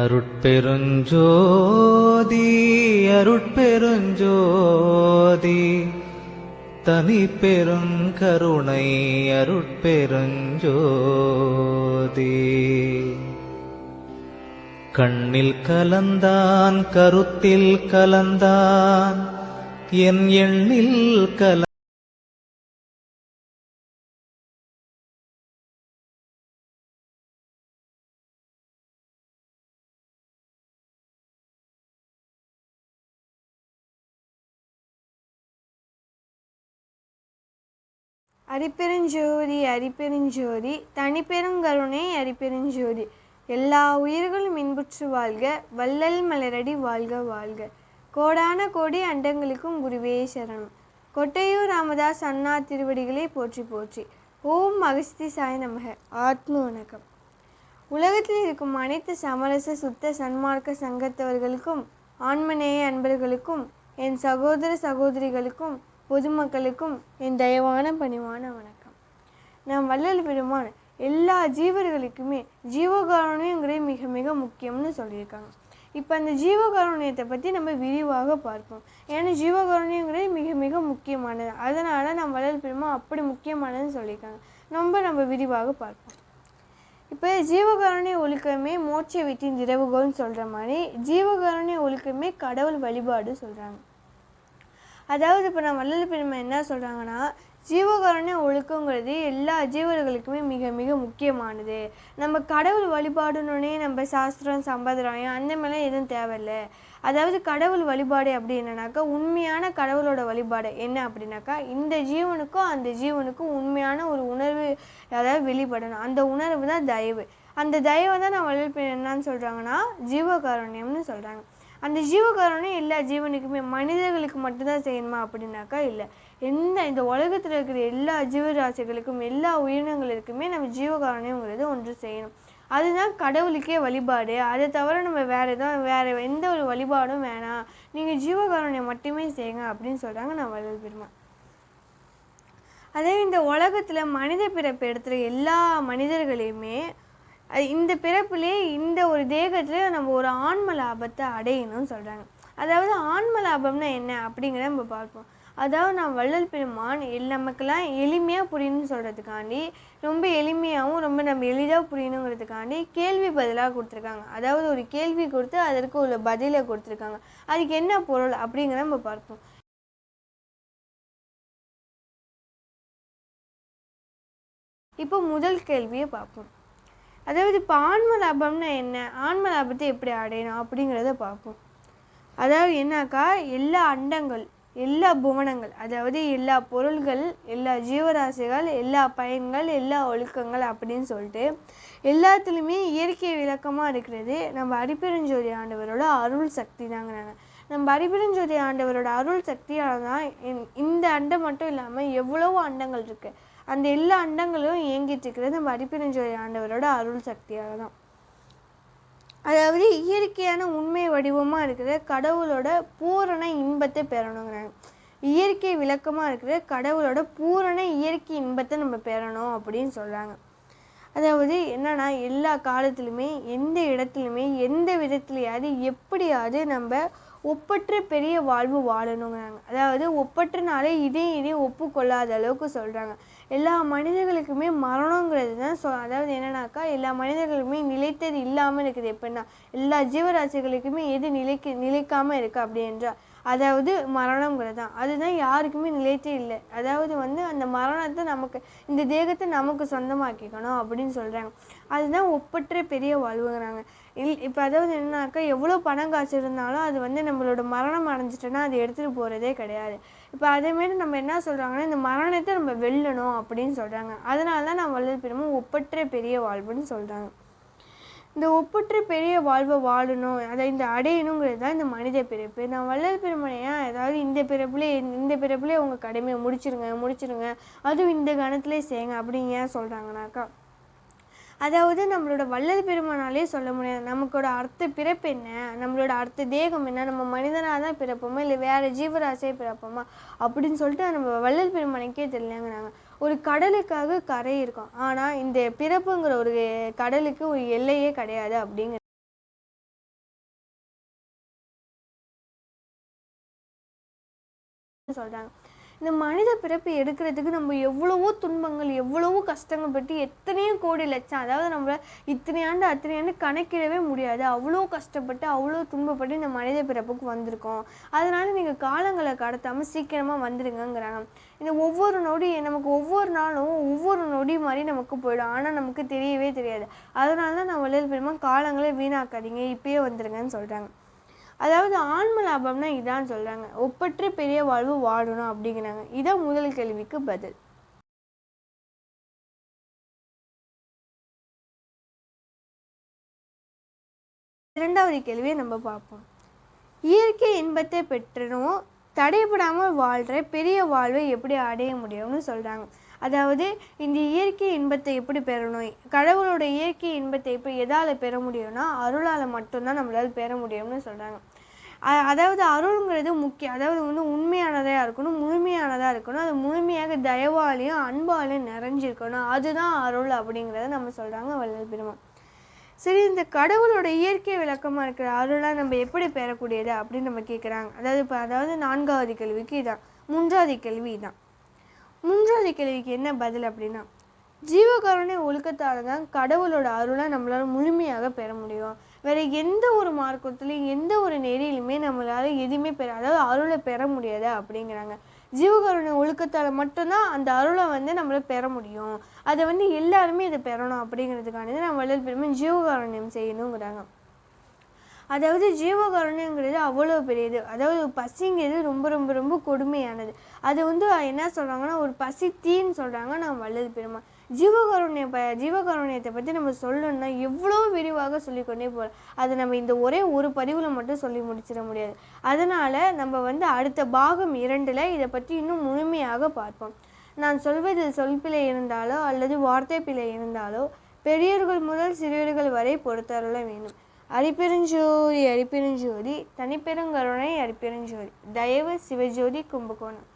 அருட்பெருஞ்சோதி அருட்பெருஞ்சோதி. தனி பெருங்கருணை அருட்பெருஞ்சோதி. கண்ணில் கலந்தான் கருத்தில் கலந்தான் என் எண்ணில் கல அரிப்பெருஞ்சோதி அரிப்பெருஞ்சோதி தனிப்பெருங்கருணை அரிப்பெருஞ்சோதி. எல்லா உயிர்களும் இன்புற்று வாழ்க வள்ளல் மலரடி வாழ்க வாழ்க. கோடான கோடி அண்டங்களுக்கும் குருவே சரணம். கொட்டையூர் ராமதாஸ் அண்ணா திருவடிகளை போற்றி போற்றி. ஓம் அகஸ்தி சாய் நமக. ஆத்ம வணக்கம். உலகத்தில் இருக்கும் அனைத்து சமரச சுத்த சன்மார்க்க சங்கத்தவர்களுக்கும் ஆன்மநேய அன்பர்களுக்கும் என் சகோதர சகோதரிகளுக்கும் பொதுமக்களுக்கும் என் தயவான பணிவான வணக்கம். நாம் வள்ளல் பெருமான் எல்லா ஜீவர்களுக்குமே ஜீவகாருண்யங்கிறது மிக மிக முக்கியம்னு சொல்லியிருக்காங்க. இப்போ அந்த ஜீவகாருண்யத்தை பற்றி நம்ம விரிவாக பார்ப்போம். ஏன்னா ஜீவகாருண்யங்கிறது மிக மிக முக்கியமானது. அதனால் நம்ம வள்ளல் பெருமா அப்படி முக்கியமானதுன்னு சொல்லியிருக்காங்க. ரொம்ப நம்ம விரிவாக பார்ப்போம். இப்போ ஜீவகாருண்ய ஒழுக்கமே மோட்ச வீட்டின் திறவுகோல்னு சொல்கிற மாதிரி ஜீவகாருண்ய ஒழுக்கமே கடவுள் வழிபாடு சொல்கிறாங்க அதாவது இப்போ நம்ம வள்ளல் பெருமை என்ன சொல்கிறாங்கன்னா ஜீவகாருண்ய ஒழுக்கங்கிறது எல்லா ஜீவர்களுக்குமே மிக மிக முக்கியமானது. நம்ம கடவுள் வழிபாடுனோடனே நம்ம சாஸ்திரம் சம்பிரதாயம் அந்த மாதிரிலாம் எதுவும் தேவையில்ல. அதாவது கடவுள் வழிபாடு அப்படி என்னன்னாக்கா உண்மையான கடவுளோட வழிபாடு என்ன அப்படின்னாக்கா இந்த ஜீவனுக்கும் அந்த ஜீவனுக்கும் உண்மையான ஒரு உணர்வு அதாவது வெளிப்படணும். அந்த உணர்வு தான் தயவு. அந்த தயவை தான் நான் வள்ளல் என்னன்னு சொல்கிறாங்கன்னா ஜீவகாருண்யம்னு சொல்கிறாங்க அந்த ஜீவகாரணம் எல்லா ஜீவனுக்குமே மனிதர்களுக்கு மட்டும்தான் செய்யணுமா அப்படின்னாக்கா இல்லை. எந்த இந்த உலகத்தில் இருக்கிற எல்லா ஜீவராசிகளுக்கும் எல்லா உயிரினங்களுக்குமே நம்ம ஜீவகாரணங்கிறது ஒன்று செய்யணும். அதுதான் கடவுளுக்கே வழிபாடு. அதை தவிர நம்ம வேறு எதுவும் வேறு எந்த ஒரு வழிபாடும் வேணாம். நீங்கள் ஜீவகாரணை மட்டுமே செய்யுங்க அப்படின்னு சொல்கிறாங்க நான் வள்ளல் பெருமாள். அதே இந்த உலகத்தில் மனித பிறப்பு எடுத்துகிற எல்லா மனிதர்களையுமே இந்த பிறப்புலே இந்த ஒரு தேகத்தில் நம்ம ஒரு ஆன்ம லாபத்தை அடையணும்னு சொல்கிறாங்க அதாவது ஆன்ம லாபம்னா என்ன அப்படிங்கிறத நம்ம பார்ப்போம். அதாவது நான் வள்ளல் பெருமான் எல் நமக்கெல்லாம் எளிமையாக புரியணும்னு சொல்கிறதுக்காண்டி ரொம்ப எளிமையாகவும் ரொம்ப நம்ம எளிதாக புரியணுங்கிறதுக்காண்டி கேள்வி பதிலாக கொடுத்துருக்காங்க. அதாவது ஒரு கேள்வி கொடுத்து அதற்கு உள்ள பதிலை கொடுத்துருக்காங்க. அதுக்கு என்ன பொருள் அப்படிங்கிறத நம்ம பார்ப்போம். இப்போ முதல் கேள்வியை பார்ப்போம். அதாவது இப்போ ஆன்ம லாபம்னா என்ன? ஆன்ம லாபத்தை எப்படி அடையணும் அப்படிங்கிறத பார்ப்போம். அதாவது என்னாக்கா? எல்லா அண்டங்கள் எல்லா புவனங்கள் அதாவது எல்லா பொருள்கள் எல்லா ஜீவராசிகள் எல்லா பயன்கள் எல்லா ஒழுக்கங்கள் அப்படின்னு சொல்லிட்டு எல்லாத்துலேயுமே இயற்கை விளக்கமாக இருக்கிறது நம்ம அடிப்பெருஞ்சோதி ஆண்டவரோட அருள் சக்தி தாங்கிறாங்க நம்ம அரிப்பெருஞ்சோதி ஆண்டவரோட அருள் சக்தியால் தான் இந்த அண்டம் மட்டும் இல்லாமல் எவ்வளவோ அண்டங்கள் இருக்குது அந்த எல்லா அண்டங்களும் இயங்கிட்டு இருக்கிறது நம்ம ஆண்டவரோட அருள் சக்தியாக தான் அதாவது இயற்கையான உண்மை வடிவமாக இருக்கிற கடவுளோட பூரண இன்பத்தை பெறணுங்கிறாங்க. இயற்கை விளக்கமாக இருக்கிற கடவுளோட பூரண இயற்கை இன்பத்தை நம்ம பெறணும் அப்படின்னு சொல்கிறாங்க அதாவது என்னன்னா எல்லா காலத்துலையுமே எந்த இடத்துலையுமே எந்த விதத்துலையாவது எப்படியாவது நம்ம ஒப்பற்ற பெரிய வாழ்வு வாழணுங்கிறாங்க. அதாவது ஒப்பற்றனாலே இதையும் இதையும் ஒப்புக்கொள்ளாத அளவுக்கு சொல்கிறாங்க எல்லா மனிதர்களுக்குமே மரணங்கிறது தான் சொ அதாவது என்னன்னாக்கா எல்லா மனிதர்களுக்குமே நிலைத்தது இல்லாமல் இருக்குது. எப்படின்னா எல்லா ஜீவராசிகளுக்குமே எது நிலைக்கு நிலைக்காமல் இருக்குது அப்படி என்றால் அதாவது மரணங்கிறது தான். அதுதான் யாருக்குமே நிலைத்தே இல்லை. அதாவது வந்து அந்த மரணத்தை நமக்கு இந்த தேகத்தை நமக்கு சொந்தமாக்கிக்கணும் அப்படின்னு சொல்கிறாங்க அதுதான் ஒப்பற்ற பெரிய வாழ்வுங்கிறாங்க. இல் இப்போ அதாவது என்னன்னாக்கா எவ்வளோ பணம் காசு இருந்தாலும் அது வந்து நம்மளோட மரணம் அடைஞ்சிட்டோன்னா அது எடுத்துகிட்டு போகிறதே கிடையாது. இப்போ அதேமாரி நம்ம என்ன சொல்கிறாங்கன்னா இந்த மரணத்தை நம்ம வெல்லணும் அப்படின்னு சொல்கிறாங்க அதனால தான் நான் வள்ளல் பெருமும் ஒப்பற்ற பெரிய வாழ்வுன்னு சொல்கிறாங்க இந்த ஒப்பற்ற பெரிய வாழ்வை வாழணும் அதை இந்த அடையணுங்கிறது தான் இந்த மனித பிறப்பு. நான் வள்ளல் பெருமனையா ஏதாவது இந்த பிறப்புலேயே இந்த பிறப்புலேயே உங்கள் கடமையை முடிச்சிருங்க முடிச்சிருங்க. அதுவும் இந்த கணத்திலே செய்யுங்க அப்படின்னு ஏன் சொல்கிறாங்கனாக்கா அதாவது நம்மளோட வள்ளல் பெருமானாலே சொல்ல முடியாது. நமக்கோட அடுத்த பிறப்பு என்ன? நம்மளோட அடுத்த தேகம் என்ன? நம்ம மனிதனாக தான் பிறப்போமா? இல்லை வேறு ஜீவராசியாக பிறப்போமா? அப்படின்னு சொல்லிட்டு நம்ம வள்ளல் பெருமானுக்கே தெரியலங்கிறாங்க. ஒரு கடலுக்காக கரை இருக்கும். ஆனால் இந்த பிறப்புங்கிற ஒரு கடலுக்கு ஒரு எல்லையே கிடையாது அப்படிங்கிற சொல்கிறாங்க இந்த மனித பிறப்பு எடுக்கிறதுக்கு நம்ம எவ்வளவோ துன்பங்கள் எவ்வளவோ கஷ்டங்கள் பட்டு எத்தனையோ கோடி லட்சம் அதாவது நம்மளை இத்தனை ஆண்டு அத்தனை ஆண்டு கணக்கிடவே முடியாது. அவ்வளோ கஷ்டப்பட்டு அவ்வளோ துன்பப்பட்டு இந்த மனித பிறப்புக்கு வந்திருக்கோம். அதனால நீங்கள் காலங்களை கடத்தாமல் சீக்கிரமாக வந்துடுங்கிறாங்க இந்த ஒவ்வொரு நொடி நமக்கு ஒவ்வொரு நாளும் ஒவ்வொரு நொடி மாதிரி நமக்கு போயிடும். ஆனால் நமக்கு தெரியவே தெரியாது. அதனால தான் நான் வள்ளல் பெருமா காலங்களை வீணாக்காதீங்க. இப்பயே வந்துடுங்கன்னு சொல்கிறாங்க அதாவது ஆன்ம லாபம்னா இதான் சொல்கிறாங்க ஒப்பற்ற பெரிய வாழ்வு வாழணும் அப்படிங்கிறாங்க. இதான் முதல் கேள்விக்கு பதில். இரண்டாவது கேள்வியை நம்ம பார்ப்போம். இயற்கை இன்பத்தை பெற்றனும் தடைபடாமல் வாழ்கிற பெரிய வாழ்வை எப்படி அடைய முடியும்னு சொல்கிறாங்க அதாவது இந்த இயற்கை இன்பத்தை எப்படி பெறணும்? கடவுளோட இயற்கை இன்பத்தை எப்படி எதால் பெற முடியும்னா அருளால் மட்டும்தான் நம்மளால் பெற முடியும்னு சொல்கிறாங்க அ- அதாவது அருள்ங்கிறது முக்கியம். அதாவது வந்து உண்மையானதாக இருக்கணும் முழுமையானதாக இருக்கணும். அது முழுமையாக தயவாலையும் அன்பாலையும் நிறைஞ்சிருக்கணும். அதுதான் அருள் அப்படிங்கிறத நம்ம சொல்கிறாங்க வள்ளல் பெருமான். சரி இந்த கடவுளோட இயற்கை விளக்கமாக இருக்கிற அருளாக நம்ம எப்படி பெறக்கூடியது அப்படின்னு நம்ம கேட்குறாங்க அதாவது இப்போ அதாவது நான்காவது கேள்விக்கு இதான். மூன்றாவது கேள்வி இதான். மூன்றாவது கேள்விக்கு என்ன பதில் அப்படின்னா ஜீவகருணை ஒழுக்கத்தால் தான் கடவுளோட அருளை நம்மளால் முழுமையாக பெற முடியும். வேறு எந்த ஒரு மார்க்கத்துலையும் எந்த ஒரு நெறியிலுமே நம்மளால் எதுவுமே பெற அதாவது அருளை பெற முடியாது அப்படிங்கிறாங்க. ஜீவகருணை ஒழுக்கத்தால் மட்டும்தான் அந்த அருளை வந்து நம்மளை பெற முடியும். அதை வந்து எல்லாருமே இதை பெறணும் அப்படிங்கிறதுக்கானது நம்ம வள்ளல் பெருமை ஜீவகாருண்யம் செய்யணுங்கிறாங்க. அதாவது ஜீவகருணைங்கிறது அவ்வளோ பெரியது. அதாவது பசிங்கிறது ரொம்ப ரொம்ப ரொம்ப கொடுமையானது. அது வந்து என்ன சொல்கிறாங்கன்னா ஒரு பசி தீன்னு சொல்கிறாங்க நான் வல்லது பெருமா ஜீவகருணைய ப ஜீவகருணையத்தை பற்றி நம்ம சொல்லணும்னா எவ்வளோ விரிவாக சொல்லிக்கொண்டே போகலாம் அது நம்ம இந்த ஒரே ஒரு பதிவில் மட்டும் சொல்லி முடிச்சிட முடியாது. அதனால் நம்ம வந்து அடுத்த பாகம் இரண்டில் இதை பற்றி இன்னும் முழுமையாக பார்ப்போம். நான் சொல்வது சொல்பிழை இருந்தாலோ அல்லது வார்த்தை பிழை இருந்தாலோ பெரியவர்கள் முதல் சிறியவர்கள் வரை பொறுத்தருள வேண்டும். அரிப்பெருஞ்சோதி அரிப்பெருஞ்சோதி தனிப்பெருங்கருணை அரிப்பெருஞ்சோதி. தயவு சிவஜோதி கும்பகோணம்.